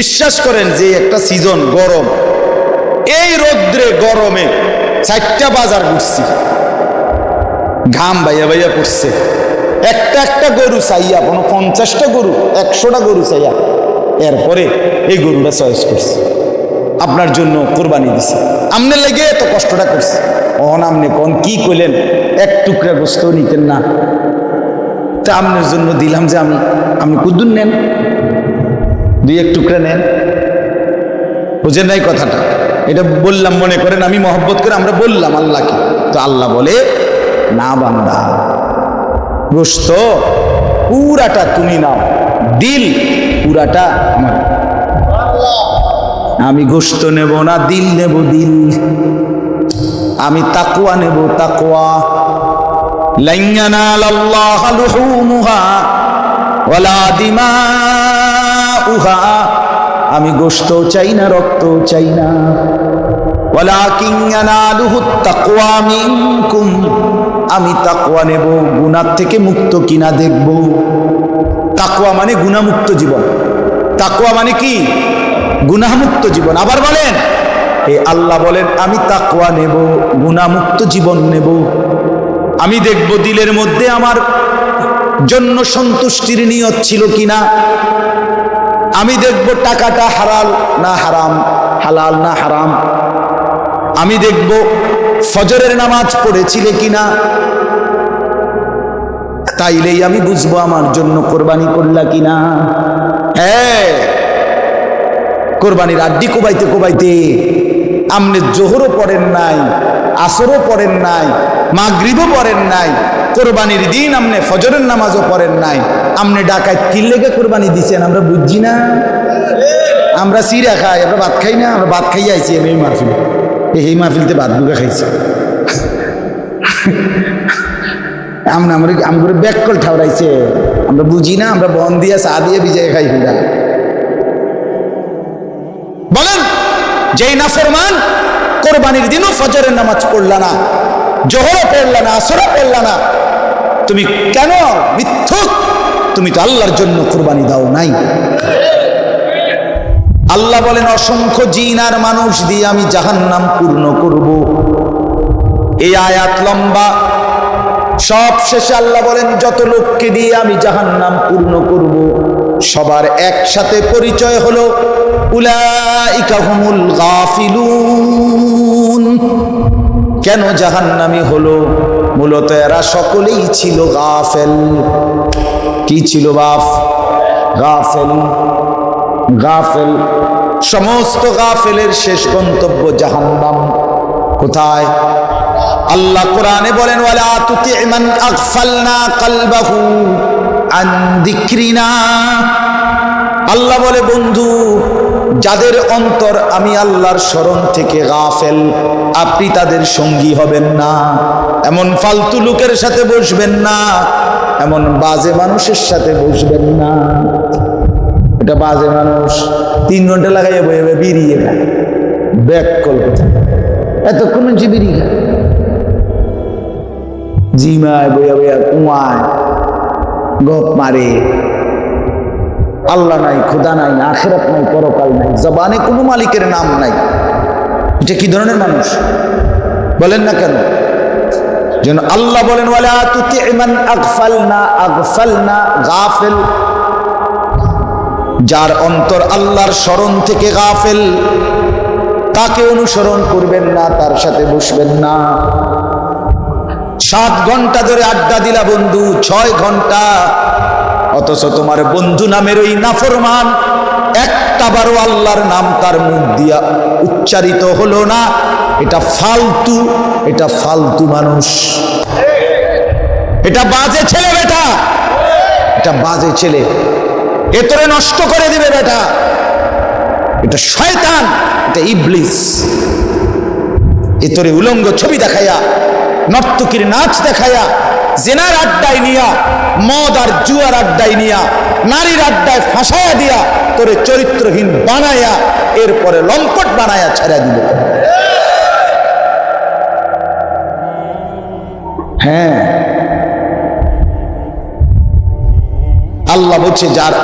বিশ্বাস করেন যে একটা সিজন গরম। এই রৌদ্রে গরমে চারটা বাজার ঘুরছি। ঘাম বাইয়া বাইয়া পড়ছে। একটা একটা গরু চাইয়া, কোনো পঞ্চাশটা গরু, একশোটা গরু চাইয়া, এরপরে এই গরুটা চয়েস করছে। আপনার জন্য কোরবানি দিছে। আমনে লেগে এত কষ্টটা করছে। অন আমনে কোন কি কইলেন? এক টুকরা গোস্ত নিতেন না। তা আপনার জন্য দিলাম যে আমি আপনি কুদ্দুন নেন। দুই এক টুকরা নেন। বুঝেন নাই কথাটা। এটা বললাম, মনে করেন আমি মহব্বত করে আমরা বললাম আল্লাহকে। তো আল্লাহ বলে, না বান্দা গোস্ত পুরাটা তুমি নাও, দিল পুরাটা আমার। আমি গোস্ত নেব না, দিল নেব দিল। আমি তাকুয়া নেব তাকুয়া লাইয়ানাল আল্লাহ ওয়ালা দিমাউহা আমি গোস্ত চাই না রক্ত চাই না। আমি তাকওয়া নেব, গুনাহ থেকে মুক্ত কিনা দেখব। তাকুয়া মানে গুনাহমুক্ত জীবন। তাকুয়া মানে কি? গুনাহমুক্ত জীবন। আবার বলেন এ আল্লাহ বলেন, আমি তাকওয়া নেব গুণামুক্ত জীবন নেব। আমি দেখব দিলের মধ্যে আমার জন্য সন্তুষ্টির নিয়ত ছিল কিনা। আমি দেখব টাকাটা হারাল না হারাম, হালাল না হারাম। আমি দেখব ফজরের নামাজ পড়েছিলে কিনা। তাইলেই আমি বুঝব আমার জন্য কোরবানি করলা কিনা। হ্যাঁ কোরবানির আড্ডি কোবাইতে কোবাইতে আমনে জোহরও পড়েন নাই, আসরও পড়েন নাই, মাগরিবও পড়েন নাই কোরবানির দিন আমনে ফজরের নামাজও পড়েন নাই। আমনে কি লেগে কোরবানি দিছেন? আমরা বুঝছি না। আমরা সিরা খাই, আমরা ভাত খাই না, আমরা ভাত খাই আইছি আমি এই মাহফিল। এই মাহফিলতে ভাত বুকা খাইছি। আমরা আমরা আমরা ব্যাককল ঠাউরাইছে আমরা বুঝি না, আমরা বন দিয়ে চা দিয়ে বিজয় খাই ফিরা বলেন, যেই নাফরমান কোরবানির দিনও ফজরের নামাজ পড়লা না জোহরও পড়লা না আসরও পড়লা না। তুমি কেন মিথ্যুক? তুমি তো আল্লাহর জন্য কোরবানি দাও নাই। আল্লাহ বলেন, অসংখ্য জিন আর মানুষ দিয়ে আমি জাহান্নাম পূর্ণ করব। এই আয়াত লম্বা। সব শেষে আল্লাহ বলেন, যত লোককে দিয়ে আমি জাহান্নাম পূর্ণ করব, সবার একসাথে পরিচয় হলো উলাইকা হুমুল গাফিলুন। কেন জাহান্নামি হলো? মূলত এরা সকলেই ছিল গাফেল। কি ছিল বাফ? গাফেল। গাফেল। সমস্ত গাফেলের শেষ গন্তব্য জাহান্নাম। কোথায়? আল্লাহ কোরআনে বলেন, ওয়ালা তুতি মান আগফালনা কলবাহু আন যিকরিনা। আল্লাহ বলে, বন্ধু যাদের অন্তর আমি আল্লাহর স্মরণ থেকে গাফেল, আপনি তাদের সঙ্গী হবেন না। এমন ফালতু লোকের সাথে বসবেন না, এমন বাজে মানুষের সাথে বসবেন না। এটা বাজে মানুষ। তিন ঘণ্টা লাগাইয়া বয়ে বিড়িয়ে খায়। ব্যাক কলকাতা এতক্ষণ হচ্ছে বিড়ি খায়। জিমায় বইয়া বইয়া কুমায় গপ মারে। আল্লাহ নাই, খুদা নাই আখেরাত নাই, পরকাল নাই, জবানে কোনো মালিকের নাম নাই। এটা কি ধরনের মানুষ? বলেন না কেন? যেন আল্লাহ বলেন গাফিল। যার অন্তর আল্লাহর স্মরণ থেকে গাফেল। তাকে অনুসরণ করবেন না, তার সাথে বসবেন না। সাত ঘণ্টা ধরে আড্ডা দিলা বন্ধু, ছয় ঘণ্টা অথচ তোমার বন্ধু নামের ওই নাফরমান, একটা বারো আল্লাহর নাম তার মুখ দিয়া উচ্চারিত হলো না। এটা ফালতু এটা ফালতু মানুষ। এটা বাজে ছেলে বেটা। এটা বাজে ছেলে। এ তোরে নষ্ট করে দিবে বেটা। এটা শয়তান, এটা ইবলিস। এ তোরে উলঙ্গ ছবি দেখাইয়া, নর্তকীর নাচ দেখাইয়া জেনার আড্ডায় নিয়া, মদ আর জুয়ার আড্ডায় নিয়া, নারীর আড্ডায় ফাঁসাইয়া দিয়া তোরে চরিত্রহীন বানাইয়া এরপরে লম্পট বানাইয়া ছেড়ে দিল। হ্যাঁ। আল্লাহ বলছে, যার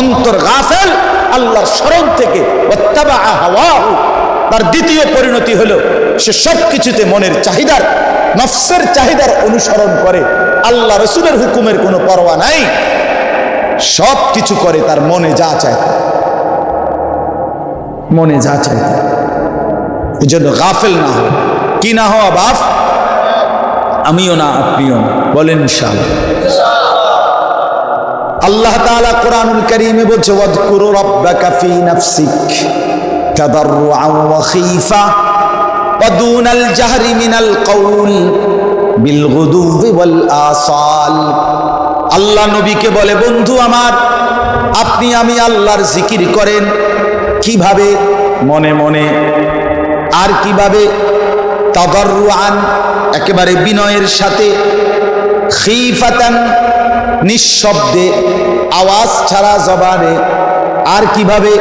অন্তর গাফেল, আল্লাহর স্মরণ থেকে তার দ্বিতীয় পরিণতি হলো সে সব কিছুতে মনের চাহিদার, নফসের চাহিদার অনুসরণ করে। আল্লাহ রসুলের হুকুমের কোনো পরোয়া নাই। সব কিছু করে তার মনে যা চায় মনে যা চায়। এই জন্য গাফেল না হও। কি না হওয়া বাপ আমিও না, আপনিও বলেন ইনশাআল্লাহ। আল্লাহ তাআলা কোরআনুল কারীমে বলছে, ওয়াদকুরু রাব্বাকা ফি নাফসিক তাদাররুআন ওয়া খীফা। মিনাল কওল বিল গুদুবি ওয়াল আসাল। আল্লাহ নবীকে বলে, বন্ধু আমার, আপনি আমি আল্লাহর জিকির করেন। কীভাবে? মনে মনে, আর কীভাবে? তাদাররুআন, একেবারে বিনয়ের সাথে, খিফাতান, নিঃশব্দে, আওয়াজ ছাড়া জবানে, আর কীভাবে?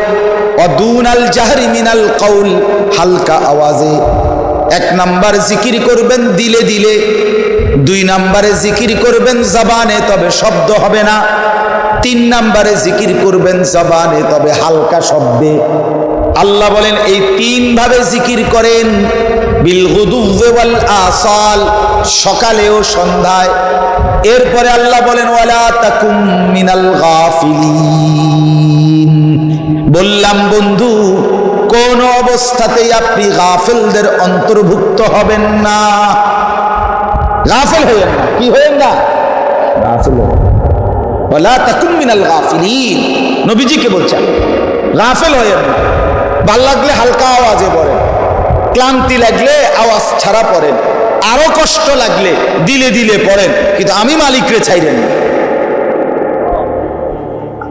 অদুনাল জাহরি মিনাল কৌল হালকা আওয়াজে এক নাম্বার জিকির করবেন, দিলে দিলে। দুই নাম্বারে জিকির করবেন, জবানে তবে শব্দ হবে না। তিন নাম্বারে জিকির করবেন, জবানে তবে হালকা শব্দে। আল্লাহ বলেন, এই তিন ভাবে জিকির করেন, বিল গুদুওয়ে আসাল সকালে ও সন্ধ্যায়। এরপরে আল্লাহ বলেন, ওয়ালা তাকুম মিনাল গাফিলিন। বললাম, বন্ধু কোন অবস্থাতেই আপনি গাফেলদের অন্তর্ভুক্ত হবেন না। গাফেল হইয়েন না। কি হইয়েন না? গাফেল না। তাকুম মিনাল গাফিলিন। নবীজিকে বলছেন, গাফেল হইয়েন না। ভালো লাগলে হালকা আওয়াজে পড়েন ক্লান্তি লাগলে আওয়াজ ছাড়া পড়েন। আরও কষ্ট লাগলে দিলে দিলে পড়েন। কিন্তু আমি মালিকরে চাইলেন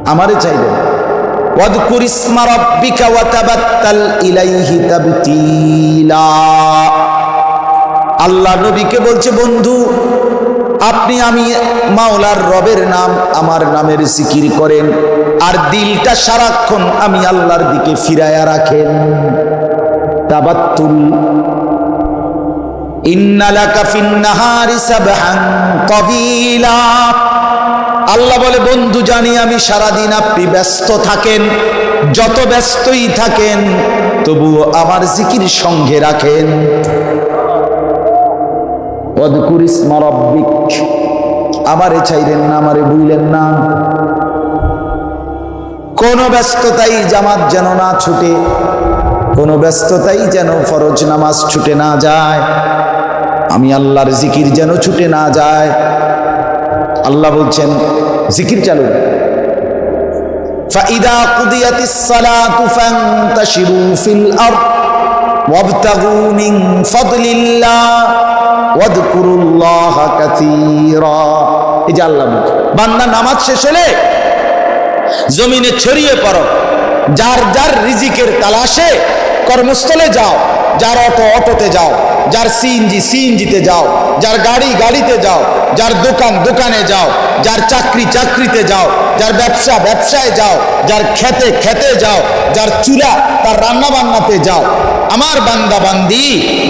আমারে চাইলেন ইসমা রাব্বিকা ওয়া তাবাত্তাল ইলাইহি তাবতীলা। আল্লাহ নবীকে বলছে, বন্ধু, আপনি আমি মাওলার রবের নাম আমার নামের জিকির করেন আর দিলটা সারাক্ষণ আমি আল্লাহর দিকে ফিরায়া রাখেন। তাবাত্তুল। ইন্নালাকা ফিন্নাহারি সাবহান তাবিলা। আল্লাহ বলে, বন্ধু জানি আমি সারাদিন আপনি ব্যস্ত থাকেন। যত ব্যস্তই থাকেন, তবুও আমার জিকির সঙ্গে রাখেন। আমারে চাইলেন না, আমারে বুইলেন না। কোন ব্যস্ততাই জামাত যেন না ছুটে, কোন ব্যস্ততাই যেন ফরজ নামাজ ছুটে না যায়। আমি আল্লাহর জিকির যেন ছুটে না যায়। আল্লাহ বলছেন জিকির চালু فإذا قضيت الصلاة فانتشروا في الأرض وابتغوا من فضل الله واذكروا الله كثيرا এই যে আল্লাহ বলছে বান্দা নামাজ শেষ হলে জমিনে ছড়িয়ে পড়ো যার যার রিজিকের তালাশে কর্মস্থলে যাও যার অটো অটোতে যাও যার সিএনজি সিএনজিতে যাও, যার গাড়ি গাড়িতে যাও, যার দোকান দোকানে যাও, যার চাকরি চাকরিতে যাও, যার ব্যবসা ব্যবসায় যাও, যার খেতে খেতে যাও, যার চুলা তার রান্না বান্নাতে যাও। আমার বান্দা বান্দি,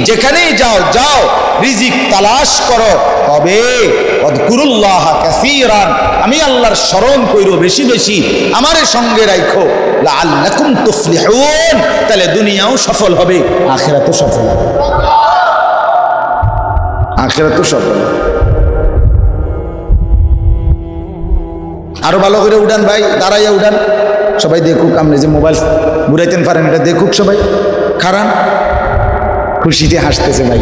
যেখানেই যাও যাও, রিজিক তালাশ করো। তবে অদকুরুল্লাহ কাসীরান, আমি আল্লাহর স্মরণ কইরো বেশি বেশি, আমারে সঙ্গে রাখো লাআল্লাকুম তুফলিহুন, তাহলে দুনিয়াও সফল হবে, আখিরাতও সফল হবে। আখিরাতও সফল হবে। আরও ভালো করে উঠান ভাই, দাঁড়াইয়া উঠান। সবাই দেখুক আপনি যে মোবাইল ঘুরাইতেন পারেন, এটা দেখুক সবাই। খারান, খুশিতে হাসতেছে ভাই।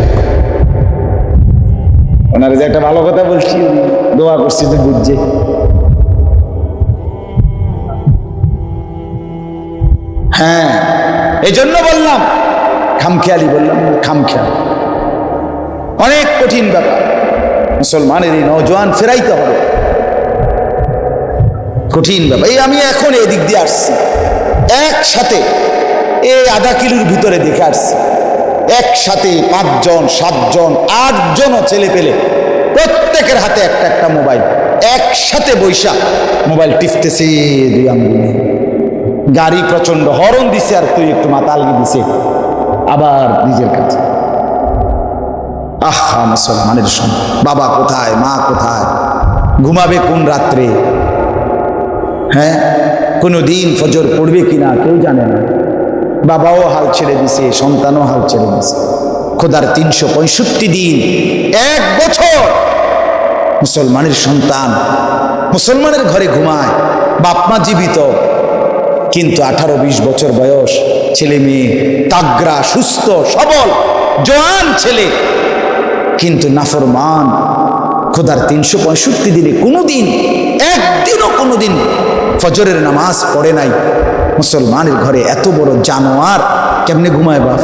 ওনারা যে একটা ভালো কথা বলছি দোয়া করছি তো বুঝছে। হ্যাঁ এই জন্য বললাম, খামখেয়ালি বললাম, খামখেয়াল। অনেক কঠিন ব্যাপার। মুসলমানের এই নজওয়ান ফেরাইতে হবে। কঠিন ব্যাপার। এই আমি এখন এদিক দিয়ে আসছি। একসাথে এই আধা কিলোর ভিতরে দেখে আসছি। একসাথে পাঁচজন, সাতজন, আটজনও ছেলে পেলে প্রত্যেকের হাতে একটা একটা মোবাইল। একসাথে বৈশা মোবাইল টিপতেছে দুই আঙ্গুলে। গাড়ি প্রচণ্ড হরণ দিছে আর তুই একটু মাতালগি দিছে। আবার নিজের কাছে। আহা মুসলমানের সঙ্গে। বাবা কোথায়? মা কোথায়? ঘুমাবে কোন রাত্রে? হ্যাঁ? কোনো দিন ফজর পড়বে কিনা কেউ জানে না। বাবাও হাল ছেড়ে দিছে, সন্তানও হাল ছেড়ে দিছে। খোদার তিনশো পঁয়ষট্টি দিন, এক বছর মুসলমানের সন্তান মুসলমানের ঘরে ঘুমায় বাপমা জীবিত। কিন্তু আঠারো বিশ বছর বয়স, ছেলে মেয়ে তাগরা সুস্থ, সবল, জোয়ান ছেলে কিন্তু নাফরমান, খোদার তিনশো পঁয়ষট্টি দিনে কোনো দিন একদিনও কোনো দিন ফজরের নামাজ পড়ে নাই। মুসলমানের ঘরে এত বড় জানোয়ার কেমনে ঘুমায় বাপ?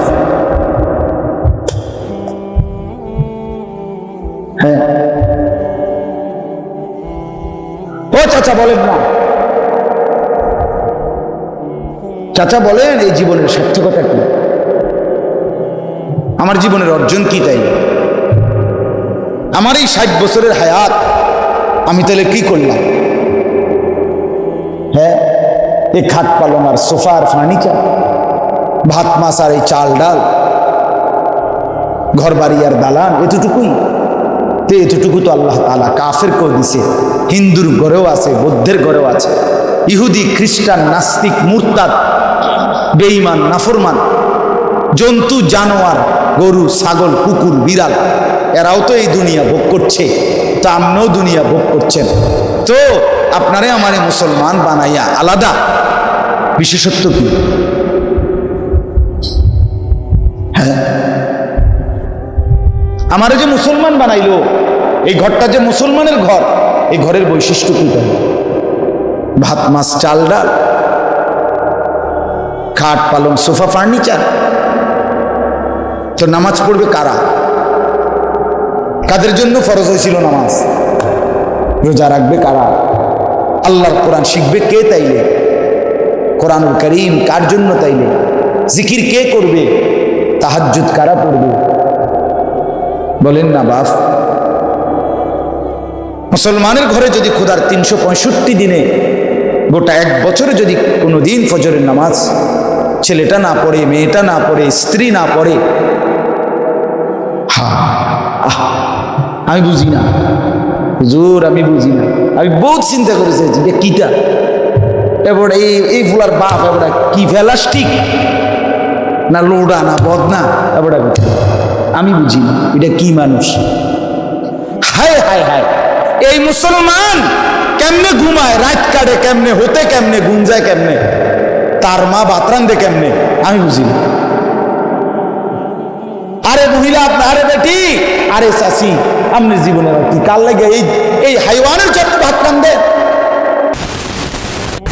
হ্যাঁ। ও চাচা বলেন না। চাচা বলেন, এই জীবনের সার্থকতা কি? আমার জীবনের অর্জন কি তাই? আমার এই ষাট বছরের হায়াত, আমি তাহলে কি করলাম? হ্যাঁ এই খাট পালং আর সোফা আর ফার্নিচার, ভাত মাছ আর এই চাল ডাল ঘর বাড়ি আর দালান, এতটুকুই। তো এতটুকু তো আল্লাহ তালা কাফের করে দিছে, হিন্দুর ঘরেও আছে, বৌদ্ধের ঘরেও আছে। ইহুদি, খ্রিস্টান, নাস্তিক, মুরতাদ, বেঈমান, নাফরমান, জন্তু, জানোয়ার, গরু, ছাগল, কুকুর, বিড়াল এরাও তো এই দুনিয়া ভোগ করছে, তো আপনিও দুনিয়া ভোগ করছেন। তো আপনারে আমারে মুসলমান বানাইয়া আলাদা, বিশেষত্ব কি? হ্যাঁ? আমারে যে মুসলমান বানাইলো, এই ঘরটা যে মুসলমানের ঘর, এই ঘরের বৈশিষ্ট্য কি তাহলে? ভাত, মাছ, চাল, ডাল? খাট, পালং, সোফা, ফার্নিচার? তো নামাজ পড়বে কারা? কাদের জন্য ফরজ হয়েছিল নামাজ? রোজা রাখবে কারা? আল্লাহর কোরআন শিখবে কে তাইলে? কোরআনুল করিম কার জন্য তাইলে? জিকির কে করবে? তাহাজ্জুদ কারা পড়বে? বলেন না বাপ। মুসলমানের ঘরে যদি খোদার তিনশো পঁয়ষট্টি দিনে গোটা এক বছরে যদি কোনো দিন ফজরের নামাজ ছেলেটা না পড়ে, মেয়েটা না পড়ে, স্ত্রী না পড়ে হা আমি বুঝি না। হুজুর, আমি বুঝি না। আমি বহুত চিন্তা করেছি যে কিটা? এবার এই এই ফুলার বাপ এবার কি ফেলাস্টিক না লোডা, না বদনা? এবার আমি বুঝি না। এটা কি মানুষ? হায় হায় হায়। এই মুসলমান কেমনে ঘুমায়? রাত কাটে কেমনে? হতে কেমনে? ঘুম যায় কেমনে? তার মা বাতরান দে কেমনে? আমি বুঝি না। আরে মহিলা আপনি আরে বেটি আরে চাষি আপনি জীবনের আর কি? কাল লাগে এই এই হাইওয়ানের জন্য ভাত রান্ধে?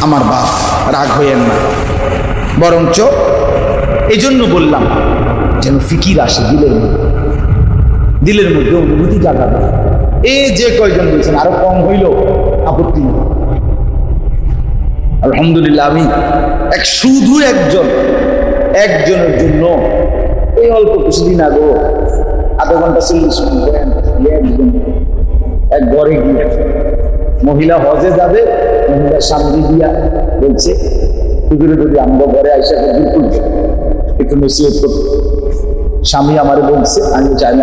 আমার বাপ রাগ হইয়েন না। বরঞ্চ এই জন্য বললাম, যেন ফিকির আসে দিলের মধ্যে। দিলের মধ্যে অনুভূতি জাগাবে। এই যে কয়জন বলছেন, আরও কম হইল আপত্তি আলহামদুলিল্লাহ, আমি এক শুধু একজন, একজনের জন্য এই অল্প কিছুদিন আগে আধা ঘণ্টা চল্লিশ মিনিট এক ঘরে গিয়ে মহিলা হজে যাবে মহিলা সামনে দিয়া বলছে পুকুরে যদি আমরা ঘরে আইসা বিলকুল একটু নসিহত করতে স্বামী আমার বলছে আমি বলছি, আমি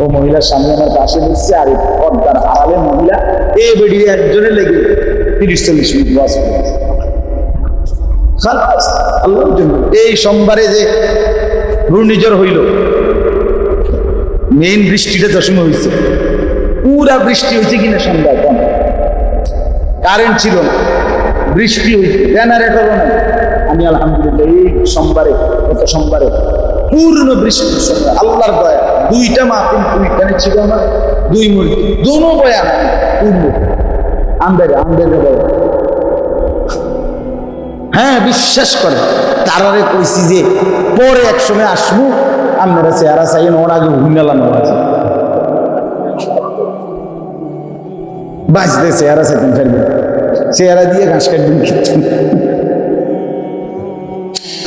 ও মহিলার স্বামী আমার পাশে বসছে আর পর্দার আড়ালে মহিলা এ বেরিয়ে একজনে লেগে তিরিশ চল্লিশ মিনিট বাস এই সোমবারে যে ঘূর্ণিঝড় হইল মেইন বৃষ্টিটা দশমে হয়েছে পুরা বৃষ্টি হয়েছে কিনা কম কারেন্ট ছিল না। বৃষ্টি হয়েছে আমি আলহামদুলিল্লাহ এই সোমবারে, গত সোমবারে পূর্ণ বৃষ্টি সময় আল্লাহর দয়া, দুইটা মাহফিল ওইখানে ছিল না, দুই মুড়ি দুনো বয়ান পূর্ণ। আন্দারে আন্দারে বয়া হ্যাঁ বিশ্বাস করে। তারারে কইছি যে, পরে এক সময় আসব আপনারা চেহারা চাইন ওর আগে হুইনালাম আছে। বাঁচতে চেহারা চাইতেন ফেলবেন চেহারা দিয়ে ঘাস কাটবেন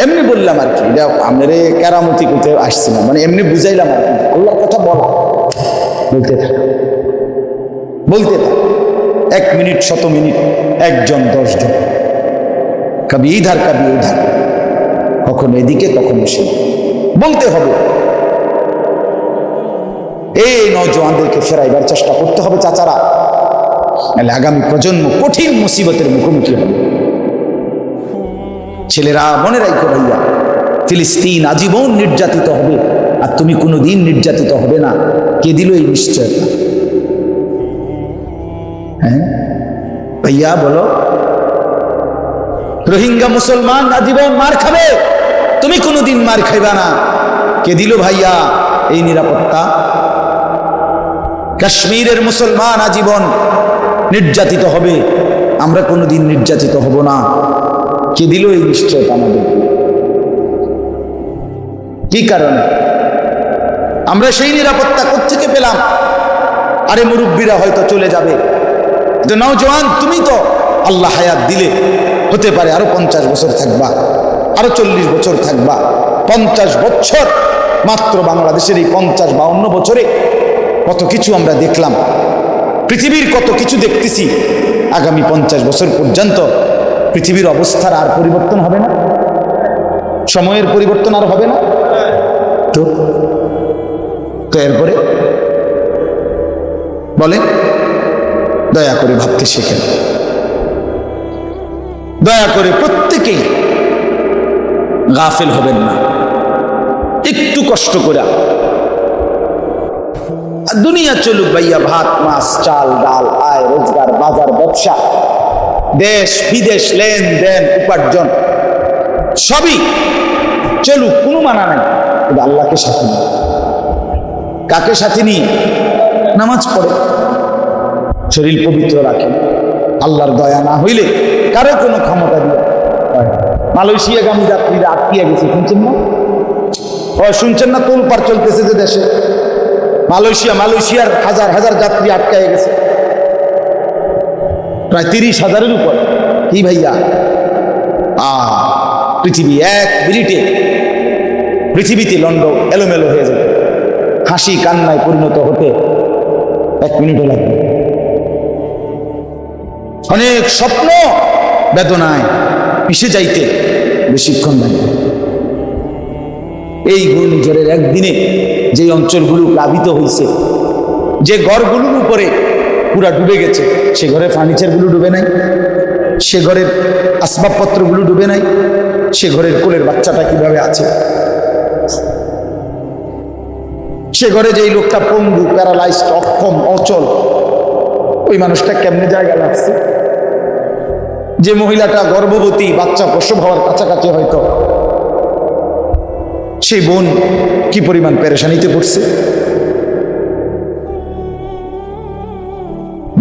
এমনি বললাম আর কি, এটা আমারে কেরামতি করতে আসছি না মানে এমনি বুঝাইলাম আর কি। আল্লাহর কথা বলা। বলতে থাক। বলতে থাক। এক মিনিট, শত মিনিট, একজন, দশজন। কবি ইধার, কবি উধার। কখনো এদিকে, কখনো সে বলতে হবে। এই নজওয়ানদেরকে ফেরাইবার চেষ্টা করতে হবে চাচারা। নাহলে আগামী প্রজন্ম কঠিন মুসিবতের মুখোমুখি হবে। ছেলেরা, মনে রাখো ভাইয়া, ফিলিস্তিন আজীবন নির্যাতিত হবে, আর তুমি কোনোদিন নির্যাতিত হবে না। কে দিল এই নিশ্চয়তা? হ্যাঁ? ভাইয়া, বলো। রোহিঙ্গা মুসলমান আজীবন মার খাবে। তুমি কোনোদিন মার খাইবা না। কে দিল ভাইয়া এই নিরাপত্তা? কাশ্মীরের মুসলমান আজীবন নির্যাতিত হবে, আমরা কোনোদিন নির্যাতিত হব না। কে দিল এই নিশ্চয়তা আমাদের? কি কারণে? আমরা সেই নিরাপত্তা কোথেকে পেলাম? আরে মুরব্বীরা হয়তো চলে যাবে। যে নওজওয়ান তুমি তো আল্লাহ হায়াত দিলে। হতে পারে আরও পঞ্চাশ বছর থাকবা, আরও চল্লিশ বছর থাকবা। পঞ্চাশ বছর, মাত্র বাংলাদেশের এই পঞ্চাশ বাউন্ন বছরে কত কিছু আমরা দেখলাম। পৃথিবীর কত কিছু দেখতেছি, আগামী পঞ্চাশ বছর পর্যন্ত পৃথিবীর অবস্থার আর পরিবর্তন হবে না? সময়ের পরিবর্তন আর হবে না? তো এরপরে বলেন, দয়া করে ভাবতে শেখেন। দয়া করে প্রত্যেকেই গাফেল হবেন না। একটু কষ্ট করে। দুনিয়া চলুক ভাইয়া, ভাত, মাছ, চাল, ডাল, আয়, রোজগার, বাজার, ব্যবসা, দেশ, বিদেশ, লেনদেন, উপার্জন, সবই চলুক, কোনো মানা নাই। কিন্তু আল্লাহকে সাথে নিয়ে কাকে সাথে নিয়ে নামাজ পড়ে। শরীর পবিত্র রাখে। আল্লাহর দয়া না হইলে কারও কোনো ক্ষমতা দিয়ে মালয়েশিয়াগামী যাত্রীরা আটকিয়ে গেছে, শুনছেন না? ও শুনছেন না তোল পার চলতেছে যে দেশে? মালয়েশিয়া, মালয়েশিয়ার হাজার হাজার যাত্রী আটকায় গেছে। প্রায় তিরিশ হাজারের উপর। কি ভাইয়া? আ, পৃথিবী এক মিনিটে পৃথিবীতে লন্ড এলোমেলো হয়ে যাবে। হাসি কান্নায় পরিণত হতে এক মিনিটও লাগবে অনেক স্বপ্ন, বেদনায় মিশে যাইতে বেশিক্ষণ লাগবে এই ঘূর্ণিঝড়ের একদিনে যে অঞ্চলগুলো প্লাবিত হয়েছে যে ঘরগুলোর উপরে পুরা ডুবে গেছে, সে ঘরের ফার্নিচারগুলো ডুবে নাই, সে ঘরের আসবাবপত্রগুলো ডুবে নাই, সে ঘরের কোলের বাচ্চাটা কীভাবে আছে? সে ঘরে যেই লোকটা পঙ্গু, প্যারালাইজড, অক্ষম, অচল, ওই মানুষটা কেমনে জায়গা লাগছে যে মহিলাটা গর্ভবতী, বাচ্চা প্রসব হওয়ার কাছাকাছি হয়তো সেই বোন কি পরিমাণ পেরেশানিতে পড়ছে?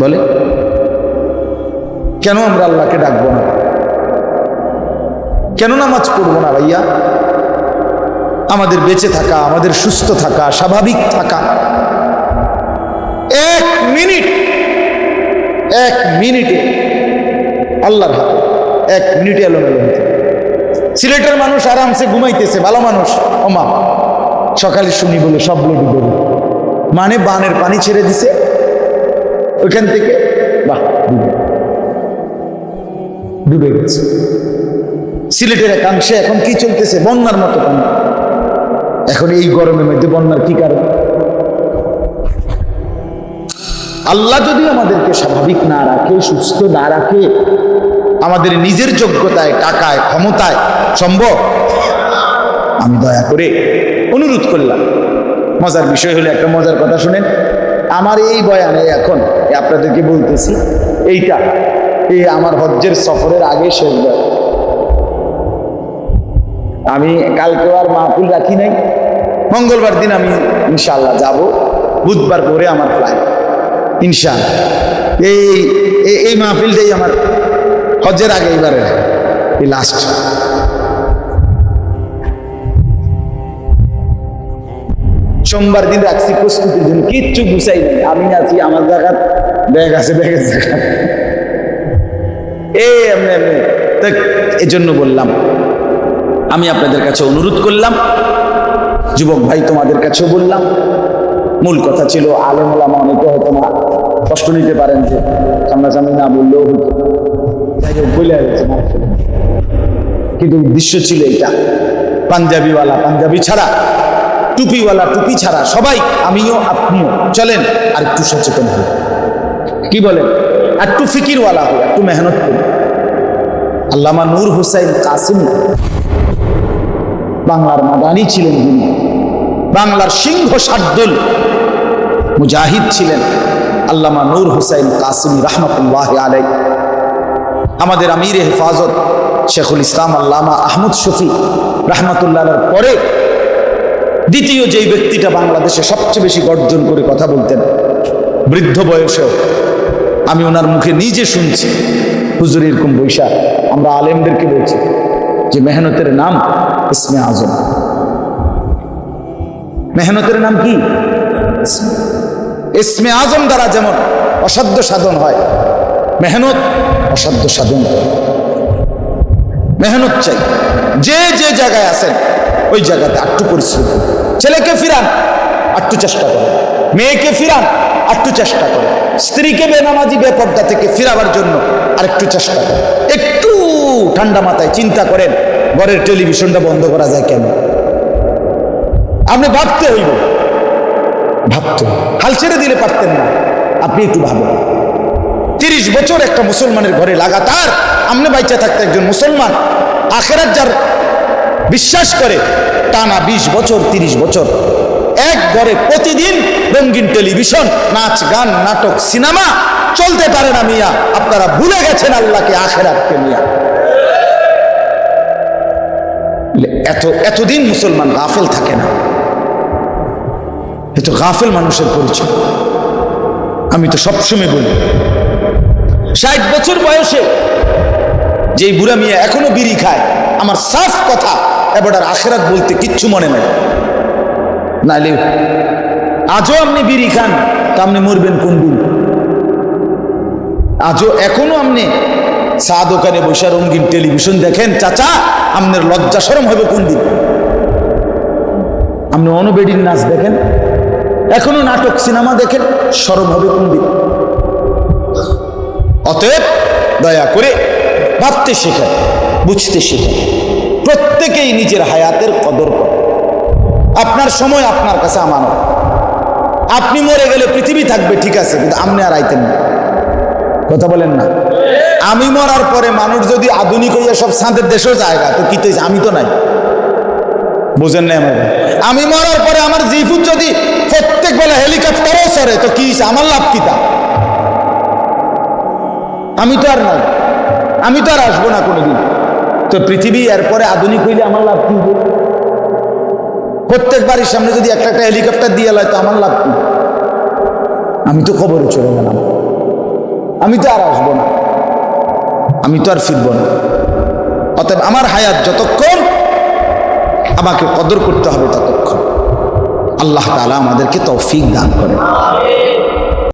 বলে, কেন আমরা আল্লাহকে ডাকবো না? কেন নামাজ পড়ব না ভাইয়া? আমাদের বেঁচে থাকা, আমাদের সুস্থ থাকা, স্বাভাবিক থাকা। এক মিনিট, এক মিনিটে, আল্লাহর হাতে এক মিনিটে এলোমেলো হতে সিলেটের মানুষ আরামসে ঘুমাইতেছে, ভালো মানুষ। ওমা, সকালে শুনি বলে সব লোক ডুবে মানে বানের পানি ছেড়ে দিছে, ওইখান থেকে, বাহ ডুবে গেছে। সিলেটের একাংশে এখন কি চলতেছে? বন্যার মতো পানি। এখন এই গরমের মধ্যে বন্যার কি কারণ? আল্লাহ যদি আমাদেরকে স্বাভাবিক না রাখে, সুস্থ না রাখে, আমাদের নিজের যোগ্যতায়, টাকায়, ক্ষমতায় সম্ভব? আমি দয়া করে অনুরোধ করলাম। মজার বিষয় হলো, একটা মজার কথা শুনেন। আমার এই বয়ানে এখন আপনাদেরকে বলতেছি, এইটা এই আমার হজ্জের সফরের আগে শেষ বয়ান। আমি কালকে আর মাহফিল রাখি নাই। মঙ্গলবার দিন আমি ইনশাল্লাহ যাব। বুধবার করে আমার ফ্লাইট ইনশাল্লাহ এই, এই- এই মাহফিলটাই আমার হজ্জের আগে এবারে এই লাস্ট সোমবার দিন রাখছি প্রস্তুতির জন্য কিচ্ছু গুছাই নাই। আমি আছি আমার জায়গা ব্যাগ আছে ব্যাগের জায়গা এই এমনি এমনি। তো এই জন্য বললাম আমি আপনাদের কাছে অনুরোধ করলাম যুবক ভাই তোমাদের কাছেও বললাম মূল কথা ছিল আলেম ওলামা অনেকে হয়তো না কষ্ট নিতে পারেন যে সামনাসামনি না বললেও হতো। বলে। কিন্তু উদ্দেশ্য ছিল এটা পাঞ্জাবিওয়ালা পাঞ্জাবি ছাড়া টুপিওয়ালা, টুপি ছাড়া সবাই আমিও আপনিও। চলেন আর একটু সচেতন হই। কি বলেন? একটু ফিকিরওয়ালা হই, একটু মেহনত করি। আল্লামা নূর হুসাইন কাসিম বাংলার মাদানি ছিলেন তিনি। বাংলার সিংহ শার্দুল মুজাহিদ ছিলেন আল্লামা নূর হুসাইন কাসিম রহমতুল্লাহ আলাই আমাদের আমির হেফাজত শেখুল ইসলাম আল্লামা আহমদ শফি রহমতুল্লাহ পরে দ্বিতীয় যেই ব্যক্তিটা বাংলাদেশে সবচেয়ে বেশি গর্জন করে কথা বলতেন, বৃদ্ধ বয়সেও, আমি ওনার মুখে নিজে শুনছি, হুজুর এরকম বৈশা আমরা আলেমদেরকে বলছি যে মেহনতের নাম ইসমে আজম। মেহনতের নাম কি? ইসমে আজম দ্বারা যেমন অসাধ্য সাধন হয়, মেহনত অসাধ্য সাধন মেহনত চাই, যে যে জায়গায় আছেন, ওই জায়গাতে আটটু পরিশ্রম। ছেলেকে ফিরান আটটু চেষ্টা করেন মেয়েকে ফিরান আটটু চেষ্টা করেন স্ত্রীকে বেনামাজি, বেপর্দা থেকে ফিরাবার জন্য আর একটু চেষ্টা করেন একটু ঠান্ডা মাথায় চিন্তা করেন, ঘরের টেলিভিশনটা বন্ধ করা যায় কেন? আপনি ভাবতে হইব। ভাবতে হাল ছেড়ে দিলে পারতেন না। আপনি একটু ভাবেন। তিরিশ বছর একটা মুসলমানের ঘরে লাগাতার আমনে বাইচা থাকতে একজন মুসলমান, আখেরাত যার বিশ্বাস করে টানা বিশ বছর, তিরিশ বছর। এক ঘরে প্রতিদিন রঙিন টেলিভিশন, নাচ, গান, নাটক, সিনেমা চলতে পারে না মিয়া। আপনারা ভুলে গেছেন আল্লাহকে, আখেরাতকে মিয়া। এত, এতদিন মুসলমান গাফেল থাকে না। এত গাফেল মানুষের পরিচয়। আমি তো সবসময় বলি, ষাট বছর বয়সে যেই বুড়া মিয়া এখনও বিড়ি খায়, আমার সাফ কথা এবার আর আখেরাত বলতে কিচ্ছু মনে নেই। নাইলে আজও আপনি বিড়ি খান, তা আপনি মরবেন কোন দিন? আজও এখনও আপনি চা দোকানে বসে রঙিন টেলিভিশন দেখেন, চাচা, আপনার লজ্জা সরম হবে কোন দিন? আপনি অনবেডির নাচ দেখেন, এখনও নাটক, সিনেমা দেখেন সরম হবে কোন দিন? অতএব দয়া করে ভাবতে শেখেন, বুঝতে শেখেন। প্রত্যেকেই নিজের হায়াতের কদর করে। আপনার সময় আপনার কাছে আমানত। আপনি মরে গেলে পৃথিবী থাকবে, ঠিক আছে, কিন্তু আপনি আর আইতেন না। কথা বলেন না। আমি মরার পরে মানুষ যদি আধুনিক হইয়া সব সাঁতের দেশেও জায়গা তো কি আমি তো নাই। বুঝেন না আমার আমি মরার পরে আমার জিফুত যদি প্রত্যেক বেলা হেলিকপ্টারও সরে তো কি আমার লাভ কি তা? আমি তো আর নাই। আমি তো আর আসব না কোনোদিন। তো পৃথিবী, এরপরে আধুনিক হইলে আমার লাভ কি? প্রত্যেক বাড়ির সামনে যদি একটা একটা হেলিকপ্টার দিয়ে লয়, তো আমার লাভ কি? আমি তো খবরে চলে গেলাম। আমি তো আর আসব না। আমি তো আর ফিরবো না। অতএব আমার হায়াত যতক্ষণ আমাকে কদর করতে হবে ততক্ষণ। আল্লাহ তালা আমাদেরকে তৌফিক দান করে